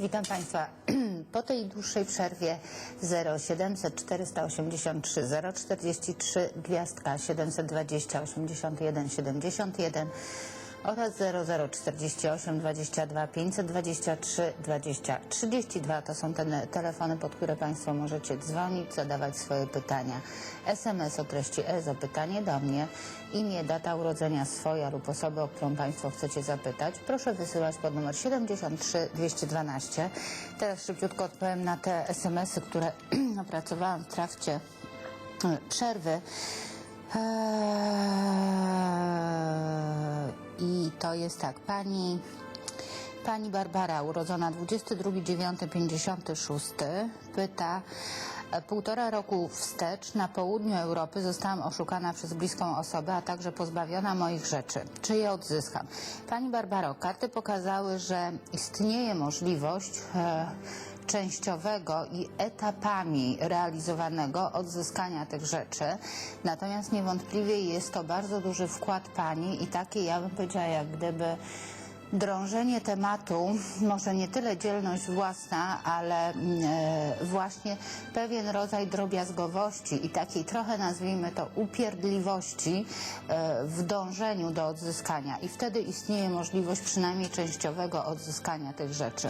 Witam Państwa. Po tej dłuższej przerwie 0700 483 043 gwiazdka 720 81 71 oraz 0048 22 523 20 32 to są te telefony, pod które Państwo możecie dzwonić, zadawać swoje pytania. SMS o treści E zapytanie do mnie, imię, data urodzenia swoja lub osoby, o którą Państwo chcecie zapytać. Proszę wysyłać pod numer 73 212. Teraz szybciutko odpowiem na te SMS-y, które opracowałam w trakcie e, przerwy. Eee, I to jest tak, pani, pani Barbara, urodzona 22.9.56, pyta, półtora roku wstecz na południu Europy zostałam oszukana przez bliską osobę, a także pozbawiona moich rzeczy. Czy je odzyskam? Pani Barbaro, karty pokazały, że istnieje możliwość e, częściowego i etapami realizowanego odzyskania tych rzeczy. Natomiast niewątpliwie jest to bardzo duży wkład Pani i takie, ja bym powiedziała, jak gdyby drążenie tematu, może nie tyle dzielność własna, ale e, właśnie pewien rodzaj drobiazgowości i takiej trochę nazwijmy to upierdliwości e, w dążeniu do odzyskania. I wtedy istnieje możliwość przynajmniej częściowego odzyskania tych rzeczy.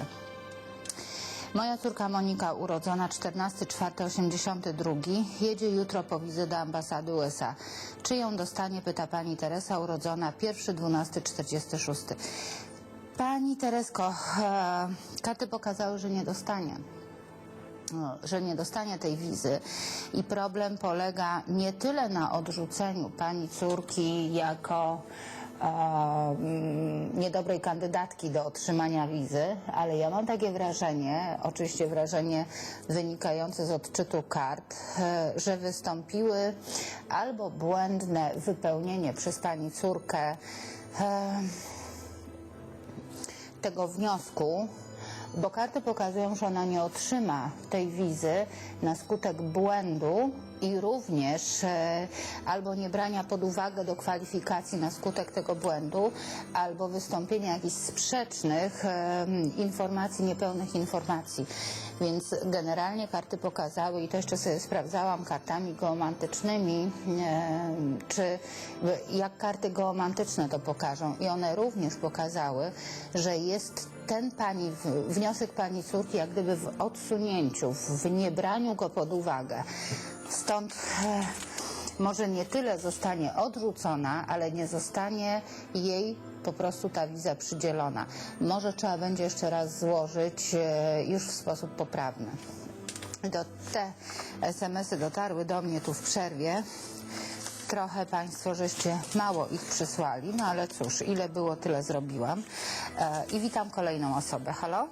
Moja córka Monika, urodzona 14.4.82, jedzie jutro po wizę do ambasady USA. Czy ją dostanie, pyta pani Teresa, urodzona 1.12.46. Pani Teresko, e, karty pokazały, że nie dostanie no, że nie dostanie tej wizy i problem polega nie tyle na odrzuceniu pani córki jako niedobrej kandydatki do otrzymania wizy, ale ja mam takie wrażenie, oczywiście wrażenie wynikające z odczytu kart, e, że wystąpiły albo błędne wypełnienie przez pani córkę e, tego wniosku, bo karty pokazują, że ona nie otrzyma tej wizy na skutek błędu i również e, albo niebrania pod uwagę do kwalifikacji na skutek tego błędu, albo wystąpienia jakichś sprzecznych e, informacji, niepełnych informacji. Więc generalnie karty pokazały, i to jeszcze sobie sprawdzałam kartami geomantycznymi, e, czy jak karty geomantyczne to pokażą. I one również pokazały, że jest ten pani, wniosek pani córki, jak gdyby w odsunięciu, w niebraniu go pod uwagę. Stąd e, może nie tyle zostanie odrzucona, ale nie zostanie jej po prostu ta wiza przydzielona. Może trzeba będzie jeszcze raz złożyć e, już w sposób poprawny. Do, te SMS-y dotarły do mnie tu w przerwie. Trochę Państwo żeście mało ich przysłali, no ale cóż, ile było, tyle zrobiłam. E, I witam kolejną osobę. Halo?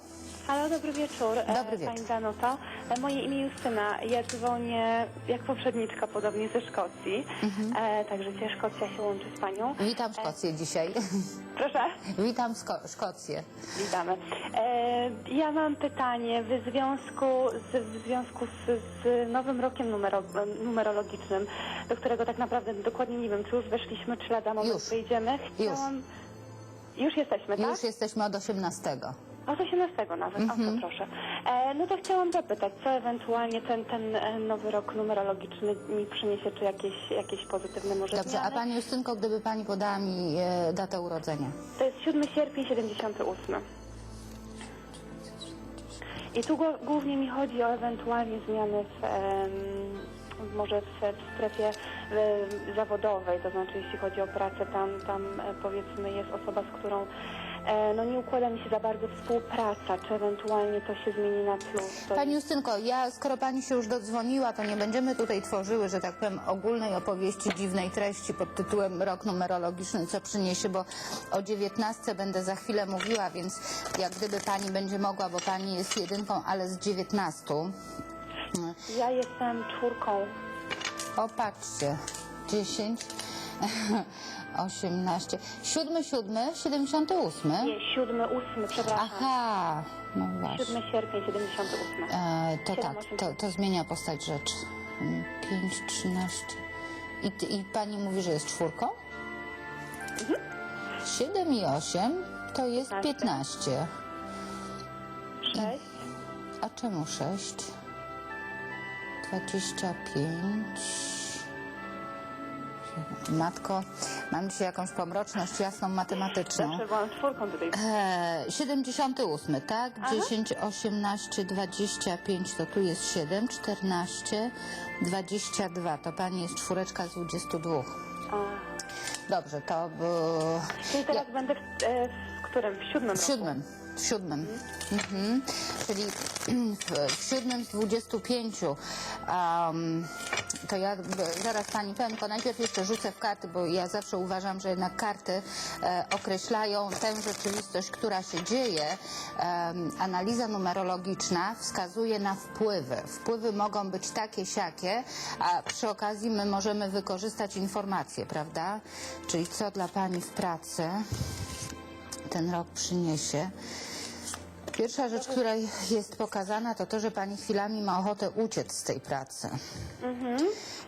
Halo, dobry wieczór. e, Dobry wieczór. Pani Danuto. E, Moje imię Justyna. Ja dzwonię jak poprzedniczka, podobnie ze Szkocji. Mhm. E, także dzisiaj Szkocja się łączy z Panią. Witam Szkocję dzisiaj. Proszę, Witam Sko- Szkocję. witamy. E, ja mam pytanie w związku z, w związku z, z nowym rokiem numero, numerologicznym, do którego tak naprawdę dokładnie nie wiem, czy już weszliśmy, czy lada moment Już. wyjdziemy. Chciałam... Już jesteśmy, tak? Już jesteśmy od 18. Od 18 nawet, o to proszę. E, no to chciałam zapytać, co ewentualnie ten, ten e, nowy rok numerologiczny mi przyniesie, czy jakieś, jakieś pozytywne może Dobrze, zmiany? a Pani Justynko, gdyby Pani podała mi e, datę urodzenia? To jest 7 sierpień 78. I tu głównie mi chodzi o ewentualnie zmiany w, em, może w, w strefie em, zawodowej, to znaczy jeśli chodzi o pracę, tam, tam e, powiedzmy jest osoba, z którą e, no nie układa mi się za bardzo współpraca, czy ewentualnie to się zmieni na plus. To Pani Justynko, ja skoro Pani się już dodzwoniła, to nie będziemy tutaj tworzyły, że tak powiem, ogólnej opowieści dziwnej treści pod tytułem Rok numerologiczny, co przyniesie, bo o 19 będę za chwilę mówiła, więc jak gdyby Pani będzie mogła, bo Pani jest jedynką, ale z 19. Ja jestem czwórką. O, patrzcie, 10, 18, 7, 7, 78. Nie, 7, 8, przepraszam. Aha, no właśnie. 7 sierpień 78. E, to Siedem, tak, osiem. to, to zmienia postać rzeczy. 5, 13. I, I pani mówi, że jest czwórką? Mhm. 7 i 8 to jest 15. Sześć. A czemu 6? 25. Matko, mam dzisiaj jakąś pomroczność jasną matematyczną. Zawsze byłam czwórką tutaj. E, 78, tak? 10, 18, 25 to tu jest 7, 14, 22 to pani jest czwóreczka z 22. A, Dobrze, to by... czyli teraz będę w, e, w którym? W siódmym w roku. siódmym. W siódmym. Mhm. Czyli w, w siódmym z 25. Um, to ja zaraz pani powiem, tylko najpierw jeszcze rzucę w karty, bo ja zawsze uważam, że jednak karty e, określają tę rzeczywistość, która się dzieje. Em, analiza numerologiczna wskazuje na wpływy. Wpływy mogą być takie, siakie, a przy okazji my możemy wykorzystać informacje, prawda? Czyli co dla pani w pracy ten rok przyniesie. Pierwsza rzecz, która jest pokazana, to to, że pani chwilami ma ochotę uciec z tej pracy.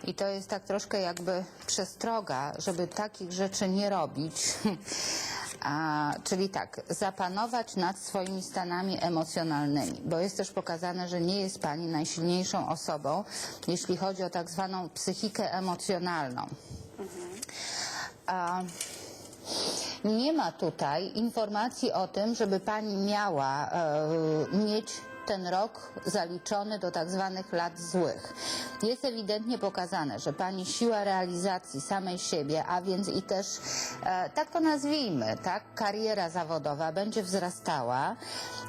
I to jest tak troszkę jakby przestroga, żeby takich rzeczy nie robić. A, czyli tak, zapanować nad swoimi stanami emocjonalnymi, bo jest też pokazane, że nie jest pani najsilniejszą osobą, jeśli chodzi o tak zwaną psychikę emocjonalną. A, nie ma tutaj informacji o tym, żeby pani miała e, mieć ten rok zaliczony do tak zwanych lat złych. Jest ewidentnie pokazane, że pani siła realizacji samej siebie, a więc i też, e, tak to nazwijmy, tak, kariera zawodowa będzie wzrastała.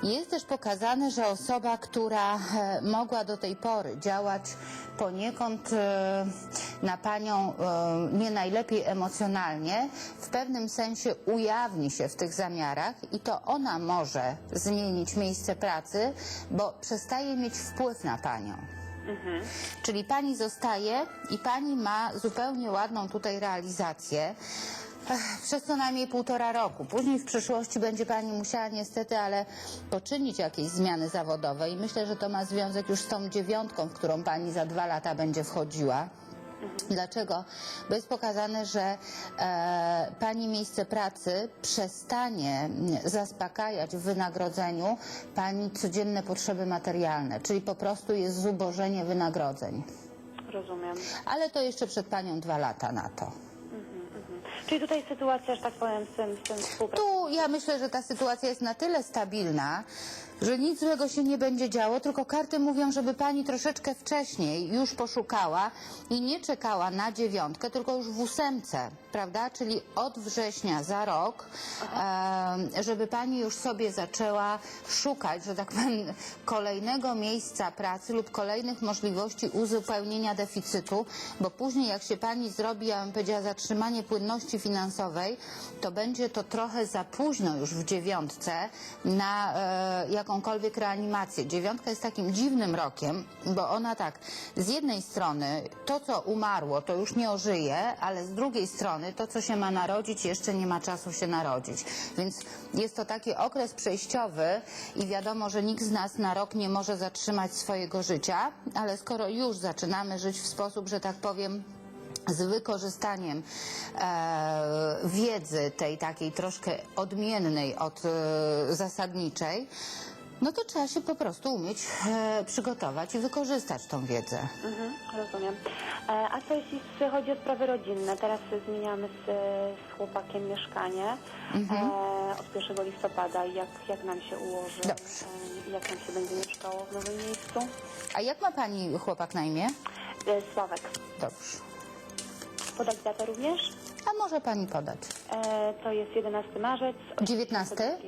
Jest też pokazane, że osoba, która e, mogła do tej pory działać poniekąd e, na panią e, nie najlepiej emocjonalnie, w pewnym sensie ujawni się w tych zamiarach i to ona może zmienić miejsce pracy, bo przestaje mieć wpływ na panią. Czyli pani zostaje i pani ma zupełnie ładną tutaj realizację. Ech, Przez co najmniej półtora roku. Później w przyszłości będzie pani musiała niestety, ale poczynić jakieś zmiany zawodowe i myślę, że to ma związek już z tą dziewiątką, w którą pani za dwa lata będzie wchodziła. Dlaczego? Bo jest pokazane, że e, pani miejsce pracy przestanie zaspokajać w wynagrodzeniu pani codzienne potrzeby materialne, czyli po prostu jest zubożenie wynagrodzeń. Rozumiem. Ale to jeszcze przed panią dwa lata na to. Czyli tutaj sytuacja, że tak powiem, z tym, z tym współpracą. Tu ja myślę, że ta sytuacja jest na tyle stabilna, że nic złego się nie będzie działo, tylko karty mówią, żeby pani troszeczkę wcześniej już poszukała i nie czekała na dziewiątkę, tylko już w ósemce, prawda? Czyli od września za rok, em, żeby pani już sobie zaczęła szukać, że tak powiem, kolejnego miejsca pracy lub kolejnych możliwości uzupełnienia deficytu, bo później jak się pani zrobi, ja bym powiedziała, zatrzymanie płynności finansowej, to będzie to trochę za późno już w dziewiątce na e, jakąkolwiek reanimację. Dziewiątka jest takim dziwnym rokiem, bo ona tak, z jednej strony to, co umarło, to już nie ożyje, ale z drugiej strony to, co się ma narodzić, jeszcze nie ma czasu się narodzić. Więc jest to taki okres przejściowy i wiadomo, że nikt z nas na rok nie może zatrzymać swojego życia, ale skoro już zaczynamy żyć w sposób, że tak powiem, z wykorzystaniem e, wiedzy tej takiej troszkę odmiennej od e, zasadniczej, no to trzeba się po prostu umieć e, przygotować i wykorzystać tą wiedzę. Mhm, rozumiem. E, A co jeśli chodzi o sprawy rodzinne? Teraz zmieniamy z, z chłopakiem mieszkanie e, od 1 listopada. Jak, jak nam się ułoży? Dobrze. E, jak nam się będzie mieszkało w nowym miejscu? A jak ma pani chłopak na imię? E, Sławek. Dobrze. Podać datę również? A może pani podać? E, to jest 11 marzec. 19?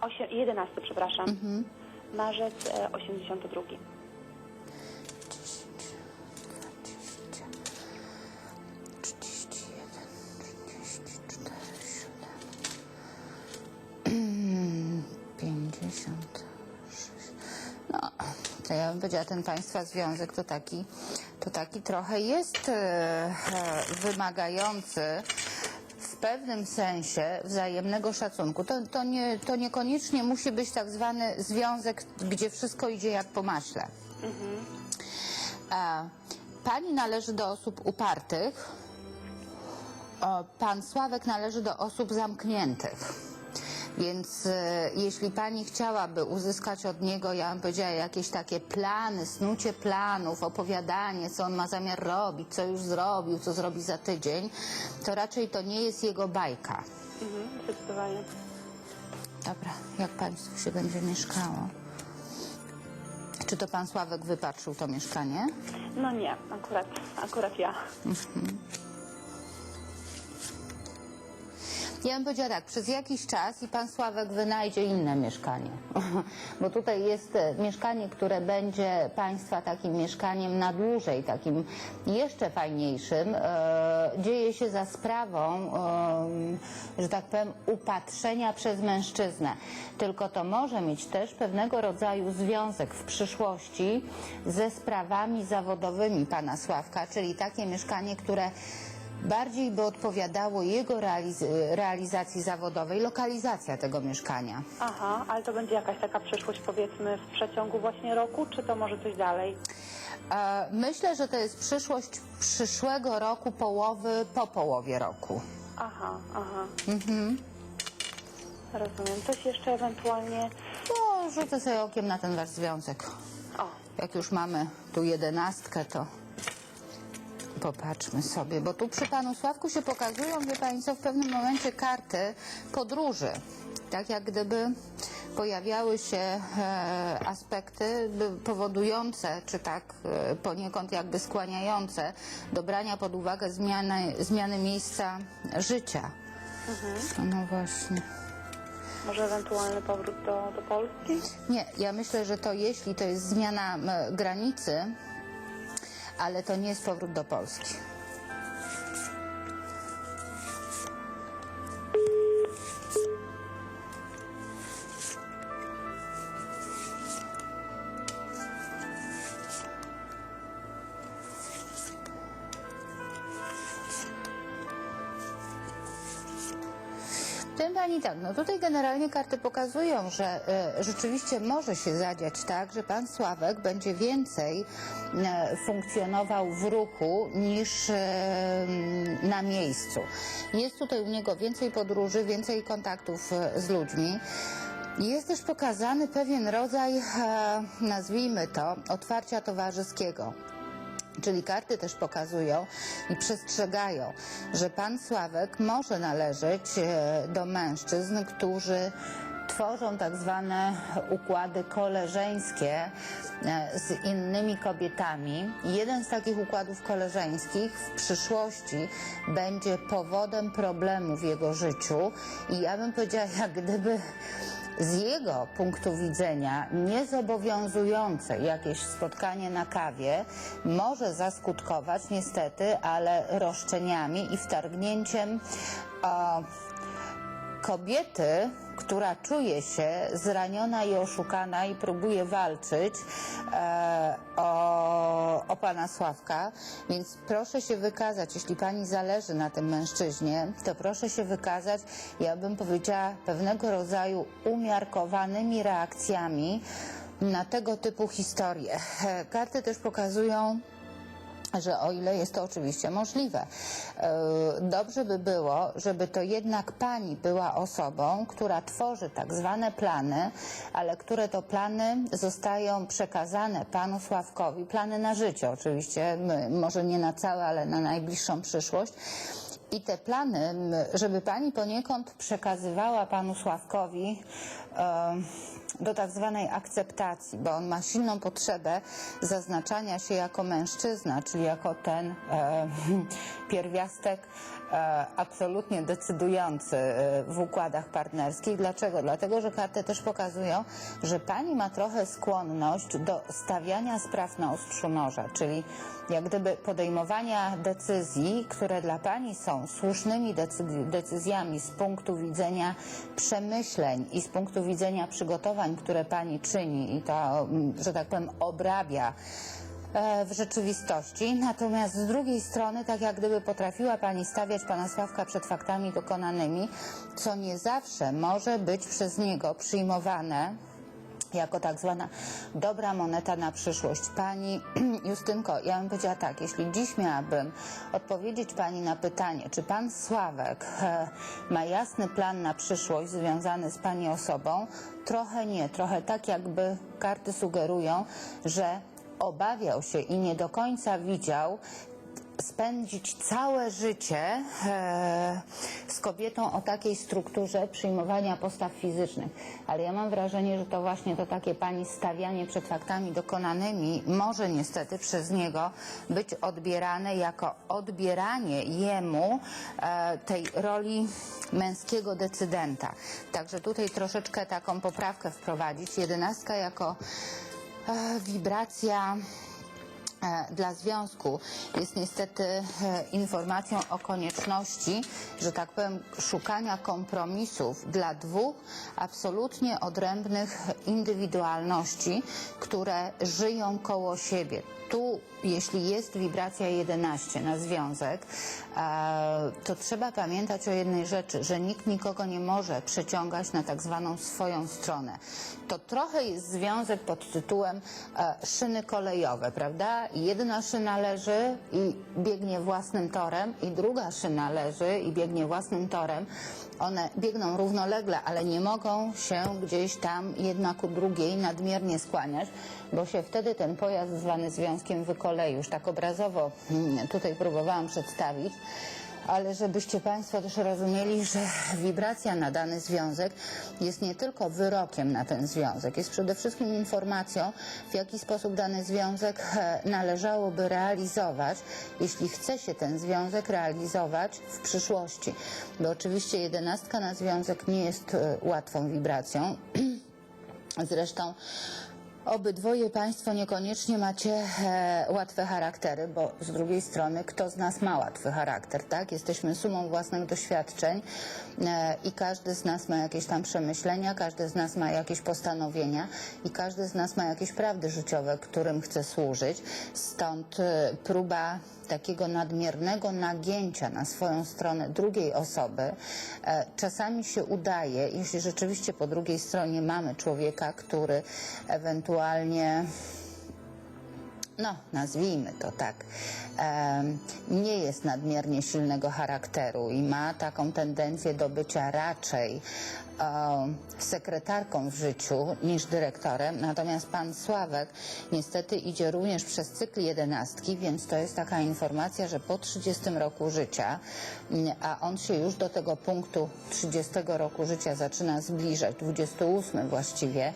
Osie, 11, przepraszam. Marzec e, 82. 31, 34, 7, 56. No, to ja bym powiedziała, ten Państwa związek to taki, to taki trochę jest e, e, wymagający pewnym sensie wzajemnego szacunku. To, to, nie, to niekoniecznie musi być tak zwany związek, gdzie wszystko idzie jak po maśle. E, Pani należy do osób upartych, o, pan Sławek należy do osób zamkniętych. Więc e, jeśli pani chciałaby uzyskać od niego, ja bym powiedziała, jakieś takie plany, snucie planów, opowiadanie, co on ma zamiar robić, co już zrobił, co zrobi za tydzień, to raczej to nie jest jego bajka. Mhm, zdecydowanie. Dobra, jak państwu się będzie mieszkało? Czy to pan Sławek wypatrzył to mieszkanie? No nie, akurat, akurat ja. Ja bym powiedziała tak, przez jakiś czas i pan Sławek wynajdzie inne mieszkanie. Bo tutaj jest e, mieszkanie, które będzie państwa takim mieszkaniem na dłużej, takim jeszcze fajniejszym. E, dzieje się za sprawą, e, że tak powiem, upatrzenia przez mężczyznę. Tylko to może mieć też pewnego rodzaju związek w przyszłości ze sprawami zawodowymi pana Sławka, czyli takie mieszkanie, które bardziej by odpowiadało jego realiz realizacji zawodowej, lokalizacja tego mieszkania. Aha, ale to będzie jakaś taka przyszłość powiedzmy w przeciągu właśnie roku, czy to może coś dalej? E, Myślę, że to jest przyszłość przyszłego roku, połowy po połowie roku. Aha, aha. Rozumiem. Coś jeszcze ewentualnie... No, rzucę sobie okiem na ten wasz związek. O, Jak już mamy tu jedenastkę, to popatrzmy sobie, bo tu przy panu Sławku się pokazują, wie co, w pewnym momencie karty podróży. Tak jak gdyby pojawiały się e, aspekty powodujące, czy tak e, poniekąd jakby skłaniające do brania pod uwagę zmiany, zmiany miejsca życia. No właśnie. może ewentualny powrót do, do Polski? Nie, ja myślę, że to jeśli to jest zmiana m, granicy, ale to nie jest powrót do Polski. Pani tak, no tutaj generalnie karty pokazują, że e, rzeczywiście może się zadziać tak, że pan Sławek będzie więcej e, funkcjonował w ruchu niż e, na miejscu. Jest tutaj u niego więcej podróży, więcej kontaktów z ludźmi. Jest też pokazany pewien rodzaj, nazwijmy to, otwarcia towarzyskiego. Czyli karty też pokazują i przestrzegają, że pan Sławek może należeć e, do mężczyzn, którzy tworzą tak zwane układy koleżeńskie e, z innymi kobietami. Jeden z takich układów koleżeńskich w przyszłości będzie powodem problemu w jego życiu i ja bym powiedziała, jak gdyby z jego punktu widzenia niezobowiązujące jakieś spotkanie na kawie może zaskutkować niestety, ale roszczeniami i wtargnięciem o, kobiety, która czuje się zraniona i oszukana i próbuje walczyć e, o, o pana Sławka, więc proszę się wykazać, jeśli pani zależy na tym mężczyźnie, to proszę się wykazać, ja bym powiedziała, pewnego rodzaju umiarkowanymi reakcjami na tego typu historie. E, Karty też pokazują że o ile jest to oczywiście możliwe. E, Dobrze by było, żeby to jednak pani była osobą, która tworzy tak zwane plany, ale które to plany zostają przekazane panu Sławkowi, plany na życie oczywiście, może nie na całe, ale na najbliższą przyszłość. I te plany, żeby pani poniekąd przekazywała panu Sławkowi do tak zwanej akceptacji, bo on ma silną potrzebę zaznaczania się jako mężczyzna, czyli jako ten pierwiastek absolutnie decydujący w układach partnerskich. Dlaczego? Dlatego, że karty też pokazują, że pani ma trochę skłonność do stawiania spraw na ostrzu noża, czyli jak gdyby podejmowania decyzji, które dla pani są słusznymi decyzjami z punktu widzenia przemyśleń i z punktu widzenia przygotowań, które pani czyni i to, mm, że tak powiem, obrabia e, w rzeczywistości. Natomiast z drugiej strony, tak jak gdyby potrafiła Pani stawiać Pana Sławka przed faktami dokonanymi, co nie zawsze może być przez niego przyjmowane jako tak zwana dobra moneta na przyszłość. Pani Justynko, ja bym powiedziała tak, jeśli dziś miałabym odpowiedzieć Pani na pytanie, czy Pan Sławek ma jasny plan na przyszłość związany z Pani osobą, trochę nie, trochę tak jakby karty sugerują, że obawiał się i nie do końca widział spędzić całe życie e, z kobietą o takiej strukturze przyjmowania postaw fizycznych. Ale ja mam wrażenie, że to właśnie to takie pani stawianie przed faktami dokonanymi może niestety przez niego być odbierane jako odbieranie jemu e, tej roli męskiego decydenta. Także tutaj troszeczkę taką poprawkę wprowadzić. Jedenastka jako e, wibracja dla związku jest niestety e, informacją o konieczności, że tak powiem, szukania kompromisów dla dwóch absolutnie odrębnych indywidualności, które żyją koło siebie. Tu, jeśli jest wibracja 11 na związek, e, to trzeba pamiętać o jednej rzeczy, że nikt nikogo nie może przeciągać na tak zwaną swoją stronę. To trochę jest związek pod tytułem e, szyny kolejowe, prawda? Jedna szyna leży i biegnie własnym torem i druga szyna leży i biegnie własnym torem. One biegną równolegle, ale nie mogą się gdzieś tam jedna ku drugiej nadmiernie skłaniać, bo się wtedy ten pojazd zwany związkiem wykolei. Już tak obrazowo mm, tutaj próbowałam przedstawić. Ale żebyście Państwo też rozumieli, że wibracja na dany związek jest nie tylko wyrokiem na ten związek, jest przede wszystkim informacją, w jaki sposób dany związek e, należałoby realizować, jeśli chce się ten związek realizować w przyszłości. Bo oczywiście jedenastka na związek nie jest e, łatwą wibracją. Zresztą obydwoje Państwo niekoniecznie macie e, łatwe charaktery, bo z drugiej strony kto z nas ma łatwy charakter, tak? Jesteśmy sumą własnych doświadczeń e, i każdy z nas ma jakieś tam przemyślenia, każdy z nas ma jakieś postanowienia i każdy z nas ma jakieś prawdy życiowe, którym chce służyć. Stąd e, próba takiego nadmiernego nagięcia na swoją stronę drugiej osoby. E, czasami się udaje, jeśli rzeczywiście po drugiej stronie mamy człowieka, który ewentualnie no, nazwijmy to tak, nie jest nadmiernie silnego charakteru i ma taką tendencję do bycia raczej sekretarką w życiu niż dyrektorem. Natomiast pan Sławek niestety idzie również przez cykl jedenastki, więc to jest taka informacja, że po 30 roku życia, a on się już do tego punktu 30 roku życia zaczyna zbliżać, 28 właściwie,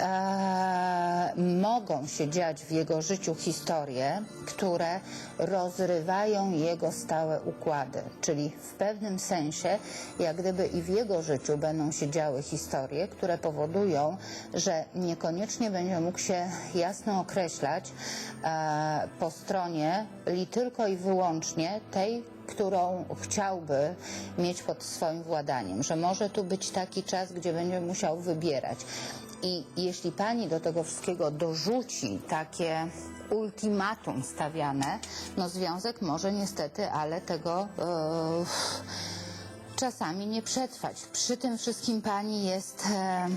e, mogą się dziać w jego życiu historie, które rozrywają jego stałe układy. Czyli w pewnym sensie, jak gdyby i w jego życiu będą się działy historie, które powodują, że niekoniecznie będzie mógł się jasno określać e, po stronie li tylko i wyłącznie tej, którą chciałby mieć pod swoim władaniem, że może tu być taki czas, gdzie będzie musiał wybierać. I jeśli pani do tego wszystkiego dorzuci takie ultimatum stawiane, no związek może niestety, ale tego e, czasami nie przetrwać. Przy tym wszystkim pani jest. E,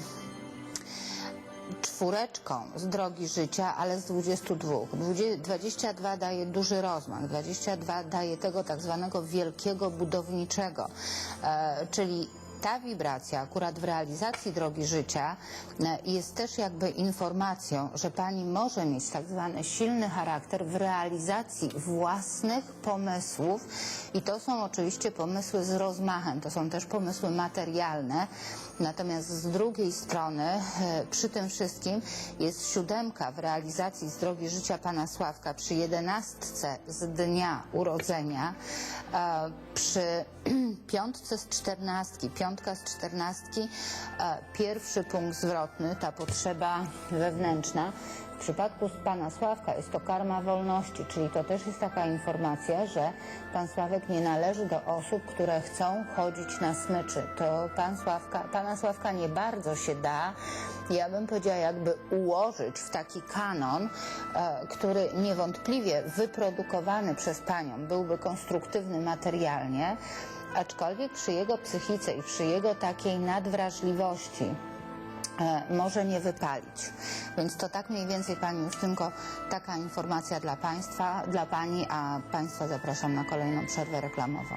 czwóreczką z drogi życia, ale z 22. Dwudzie- 22 daje duży rozmach, 22 daje tego tak zwanego wielkiego budowniczego, e, czyli ta wibracja akurat w realizacji drogi życia e, jest też jakby informacją, że pani może mieć tak zwany silny charakter w realizacji własnych pomysłów. I to są oczywiście pomysły z rozmachem, to są też pomysły materialne, natomiast z drugiej strony e, przy tym wszystkim jest siódemka w realizacji z drogi życia pana Sławka przy jedenastce z dnia urodzenia, e, przy piątce z czternastki, piątka z czternastki, pierwszy punkt zwrotny, ta potrzeba wewnętrzna. Przypadku pana Sławka jest to karma wolności, czyli to też jest taka informacja, że pan Sławek nie należy do osób, które chcą chodzić na smyczy. To pan Sławka, pana Sławka nie bardzo się da, ja bym powiedziała, jakby ułożyć w taki kanon, e, który niewątpliwie wyprodukowany przez panią byłby konstruktywny materialnie, aczkolwiek przy jego psychice i przy jego takiej nadwrażliwości, może nie wypalić. Więc to tak mniej więcej Pani Justynko, taka informacja dla Państwa, dla Pani, a Państwa zapraszam na kolejną przerwę reklamową.